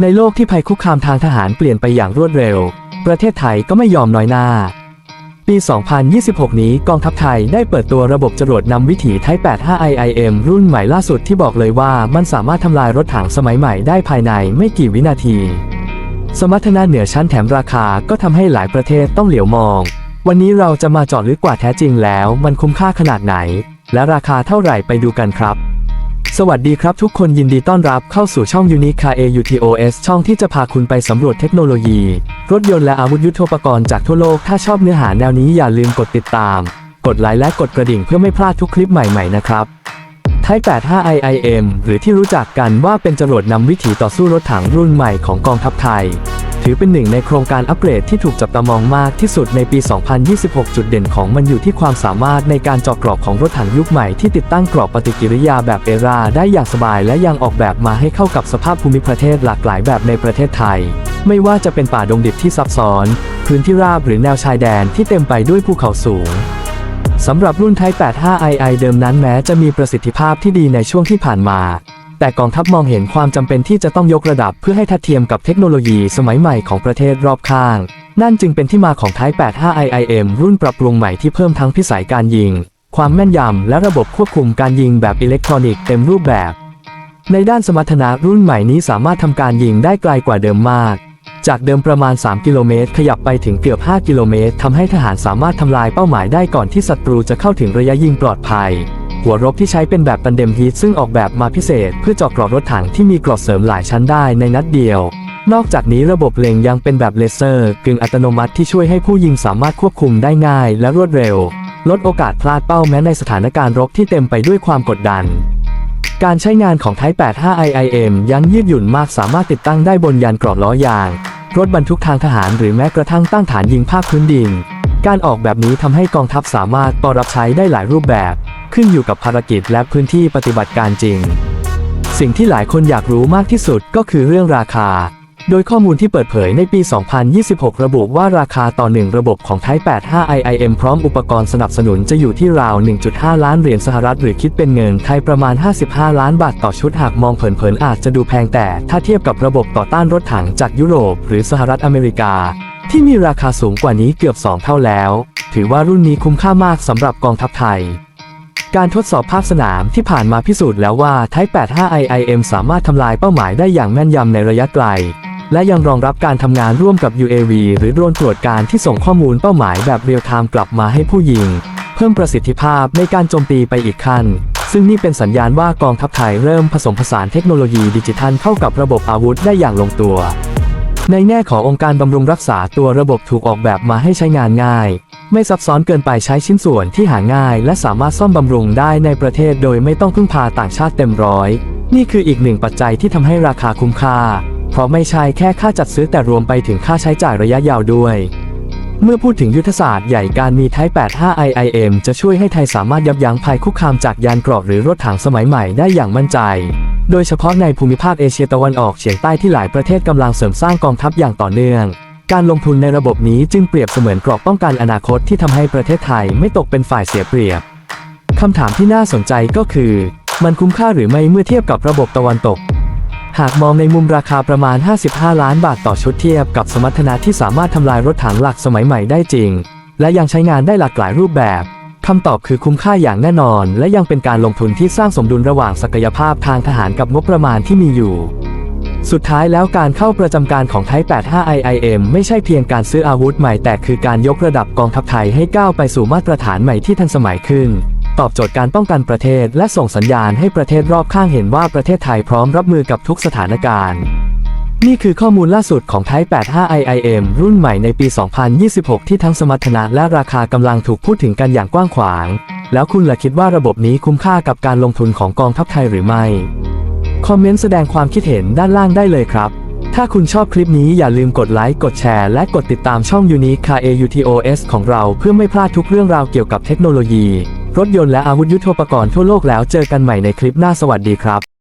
ในโลกที่ภัยคุกคามทางทหารเปลี่ยนไปอย่างรวดเร็ว ประเทศไทยก็ไม่ยอมน้อยหน้า ปี 2026 นี้กองทัพไทยได้เปิดตัวระบบจรวดนำวิถีไทป์85 IIM รุ่นใหม่ล่าสุดที่บอกเลยว่ามันสามารถทำลายรถถังสมัยใหม่ได้ภายในไม่กี่วินาที สมรรถนะเหนือชั้นแถมราคาก็ทำให้หลายประเทศต้องเหลียวมอง วันนี้เราจะมาเจาะลึกกว่าแท้จริงแล้ว มันคุ้มค่าขนาดไหน และราคาเท่าไหร่ไปดูกันครับ สวัสดีครับทุกคนยินดีต้อนรับเข้าสู่ช่อง Unique Car AUTOS ช่องที่จะพาคุณไปสำรวจเทคโนโลยี รถยนต์และอาวุธยุทโธปกรณ์จากทั่วโลก ถ้าชอบเนื้อหาแนวนี้อย่าลืมกดติดตาม กดไลค์และกดกระดิ่งเพื่อไม่พลาดทุกคลิปใหม่ๆนะครับ Type 85 IIM หรือที่รู้จักกันว่าเป็นจรวดนำวิถีต่อสู้รถถังรุ่นใหม่ของกองทัพไทย ถือเป็นหนึ่งในโครงการอัปเกรดที่ถูกจับตามองมากที่สุดในปี 2026 จุดเด่นของมันอยู่ที่ความสามารถในการเจาะกรอบของรถถังยุคใหม่ที่ติดตั้งกรอบปฏิกิริยาแบบเอราได้อย่างสบายและยังออกแบบมาให้เข้ากับสภาพภูมิประเทศหลากหลายแบบในประเทศไทย ไม่ว่าจะเป็นป่าดงดิบที่ซับซ้อน พื้นที่ราบหรือแนวชายแดนที่เต็มไปด้วยภูเขาสูงสำหรับรุ่นไทป์ 85II เดิมนั้นแม้จะมีประสิทธิภาพที่ดีในช่วงที่ผ่านมา แต่กองทัพมองเห็นความจำเป็นที่จะต้องยกระดับเพื่อให้ทัดเทียมกับเทคโนโลยีสมัยใหม่ของประเทศรอบข้าง นั่นจึงเป็นที่มาของไทป์ 85IIM รุ่นปรับปรุงใหม่ที่เพิ่มทั้งพิสัยการยิง ความแม่นยำ และระบบควบคุมการยิงแบบอิเล็กทรอนิกส์เต็มรูปแบบ ในด้านสมรรถนะรุ่นใหม่นี้สามารถทำการยิงได้ไกลกว่าเดิมมาก จากเดิมประมาณ 3 กิโลเมตร ขยับไปถึงเกือบ 5 กิโลเมตรทำให้ทหารสามารถทำลายเป้าหมายได้ก่อนที่ศัตรูจะเข้าถึงระยะยิงปลอดภัย หัวรบที่ใช้เป็นแบบตันเดมฮีทซึ่งออกแบบมาพิเศษ เพื่อเจาะกรอบรถถังที่มีกรอบเสริมหลายชั้นได้ในนัดเดียว นอกจากนี้ระบบเล็งยังเป็นแบบเลเซอร์กึ่งอัตโนมัติที่ช่วยให้ผู้ยิงสามารถควบคุมได้ง่ายและรวดเร็ว ลดโอกาสพลาดเป้าแม้ในสถานการณ์รบที่เต็มไปด้วยความกดดันการใช้งานของ Type 85 IIM ยังยืดหยุ่นมากสามารถติดตั้งได้บนยานกรอบล้อยาง รถบรรทุกทางทหารหรือแม้กระทั่งตั้งฐานยิงภาคพื้นดิน การออกแบบนี้ทำให้กองทัพสามารถต่อรับใช้ได้หลายรูปแบบ ขึ้นอยู่กับภารกิจและพื้นที่ปฏิบัติการจริง สิ่งที่หลายคนอยากรู้มากที่สุดก็คือเรื่องราคา โดยข้อมูลที่เปิดเผยในปี 2026 ระบุว่าราคาต่อหนึ่งระบบของ Type 85 IIM พร้อมอุปกรณ์สนับสนุนจะอยู่ที่ราว 1.5 ล้านเหรียญสหรัฐหรือคิดเป็นเงินไทยประมาณ 55 ล้านบาทต่อชุดหากมองเผินๆอาจจะดูแพงแต่ ถ้าเทียบกับระบบต่อต้านรถถังจากยุโรป หรือสหรัฐอเมริกา ที่มีราคาสูงกว่านี้เกือบ 2 เท่าแล้ว ถือว่ารุ่นนี้คุ้มค่ามากสำหรับกองทัพไทย การทดสอบภาคสนามที่ผ่านมาพิสูจน์แล้วว่า Type 85 IIM สามารถทำลายเป้าหมายได้อย่างแม่นยำในระยะไกล และยังรองรับการทำงานร่วมกับ UAV หรือโดรนตรวจการที่ส่งข้อมูลเป้าหมายแบบเรียลไทม์กลับมาให้ผู้ยิง เพิ่มประสิทธิภาพในการโจมตีไปอีกขั้น ซึ่งนี่เป็นสัญญาณว่ากองทัพไทยเริ่มผสมผสานเทคโนโลยีดิจิทัลเข้ากับระบบอาวุธได้อย่างลงตัว ในแง่ขององค์การบำรุงรักษาตัวระบบถูกออกแบบมาให้ใช้งานง่าย ไม่ซับซ้อนเกินไปใช้ชิ้นส่วนที่หาง่าย และสามารถซ่อมบำรุงได้ในประเทศโดยไม่ต้องพึ่งพาต่างชาติเต็มร้อย นี่คืออีกหนึ่งปัจจัยที่ทำให้ราคาคุ้มค่า เพราะไม่ใช่แค่ค่าจัดซื้อแต่รวมไปถึงค่าใช้จ่ายระยะยาวด้วย เมื่อพูดถึงยุทธศาสตร์ใหญ่การมี Type 85 IIM จะช่วยให้ไทยสามารถยับยั้งภัยคุกคามจากยานเกราะหรือรถถังสมัยใหม่ได้อย่างมั่นใจ โดยเฉพาะในภูมิภาคเอเชียตะวันออกเฉียงใต้ที่หลายประเทศกำลังเสริมสร้างกองทัพอย่างต่อเนื่อง การลงทุนในระบบนี้จึงเปรียบเสมือนเกราะป้องกันอนาคตที่ทำให้ประเทศไทยไม่ตกเป็นฝ่ายเสียเปรียบคำถามที่น่าสนใจก็คือ มันคุ้มค่าหรือไม่เมื่อเทียบกับระบบตะวันตก หากมองในมุมราคาประมาณ 55 ล้านบาทต่อชุดเทียบกับสมรรถนะที่สามารถทำลายรถถังหลักสมัยใหม่ได้จริง และยังใช้งานได้หลากหลายรูปแบบคำตอบคือคุ้มค่าอย่างแน่นอน และยังเป็นการลงทุนที่สร้างสมดุลระหว่างศักยภาพทางทหารกับงบประมาณที่มีอยู่ สุดท้ายแล้วการเข้าประจำการของไทป์85 IIM ไม่ใช่เพียงการซื้ออาวุธใหม่แต่คือการยกระดับกองทัพไทยให้ก้าวไปสู่มาตรฐานใหม่ที่ทันสมัยขึ้น ตอบโจทย์การป้องกันประเทศ และส่งสัญญาณให้ประเทศรอบข้างเห็นว่าประเทศไทยพร้อมรับมือกับทุกสถานการณ์ นี่คือข้อมูลล่าสุดของ Type 85 IIM รุ่นใหม่ในปี 2026 ที่ทั้งสมรรถนะและราคากำลังถูกพูดถึงกันอย่างกว้างขวาง แล้วคุณล่ะคิดว่าระบบนี้คุ้มค่ากับการลงทุนของกองทัพไทยหรือไม่ คอมเมนต์แสดงความคิดเห็นด้านล่างได้เลยครับ ถ้าคุณชอบคลิปนี้อย่าลืมกดไลค์ กดแชร์ และกดติดตามช่อง Unique Car AUTOS ของเราเพื่อไม่พลาดทุกเรื่องราวเกี่ยวกับเทคโนโลยี รถยนต์และอาวุธยุทโธปกรณ์ทั่วโลกแล้วเจอกันใหม่ในคลิปหน้าสวัสดีครับ